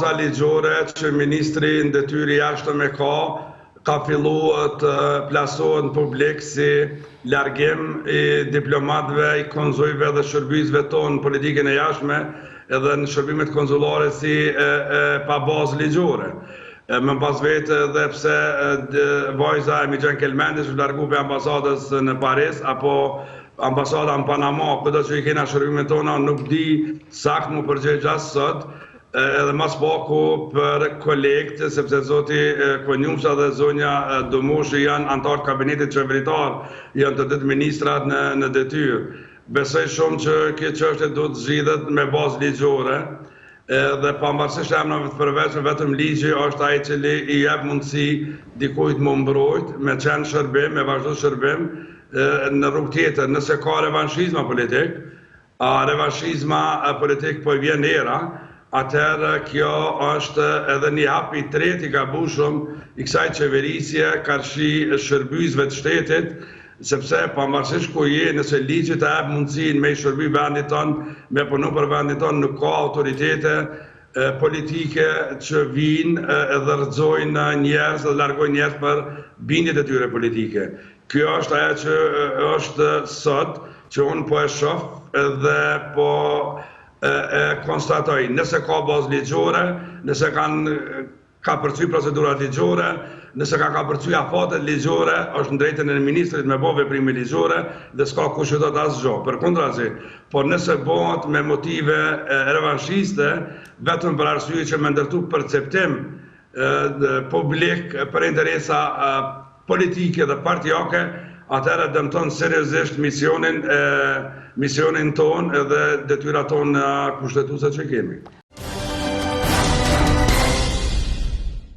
baza ligjore që ministri në detyri jashtë me ka, ka fillu të plasohet në publik si largim i diplomatve, i konzujve dhe shërbizve tonë në politikën e jashtme edhe në shërbimet konzulare si pa bazë ligjore. Më pas vetë dhe pse vajza e Migjen Kelmendis u largu për ambasadës në Paris, apo ambasada në Panama, këtë që i kena shërbimet tona, nuk di sakt mu përgjej gjasë sot, edhe mas paku për kolekt, sepse zoti Konjumsa dhe zonja Domoshi janë antartë kabinetit qeveritar, janë të ditë ministrat në detyrë. Besoj shumë që këtë qështë du të zhidhet me bazë ligjore, dhe pa mbarësisht emnave të përveçme, vetëm ligji është ajë që li i jep mundësi dikujt më mbrojt, me qenë shërbim, me vazhdo shërbim, në rrug tjetër, nëse ka revanshizma politik, a revanshizma politik po i vjen era, atërë kjo është edhe një hapi treti ka bushëm i kësaj qeverisje, karshi shërbizve të shtetit, sepse pa marësish ku je nëse ligjit e ebë mundësin me i shërbi vendit tonë, me punu për vendit tonë, nuk ka autoritete politike që vinë edhe rëzojnë njerës dhe largojnë njerës për bindit e tyre politike. Kjo është aja që është sot, që unë po e shofë dhe po e konstatoj. Nëse ka bazë ligjore, nëse kanë ka përcuj procedurat ligjore, nëse ka ka përcuj afatet ligjore, është në drejtën e ministrit me bo veprimi ligjore dhe s'ka kushe do të asë gjo. Për kundra zi, por nëse bëhat me motive revanshiste, vetëm për arsujë që me ndërtu perceptim publik për interesa politike dhe partijake, atërë dëmëton seriosisht misionin misionin ton edhe detyra ton kushtetuse që kemi.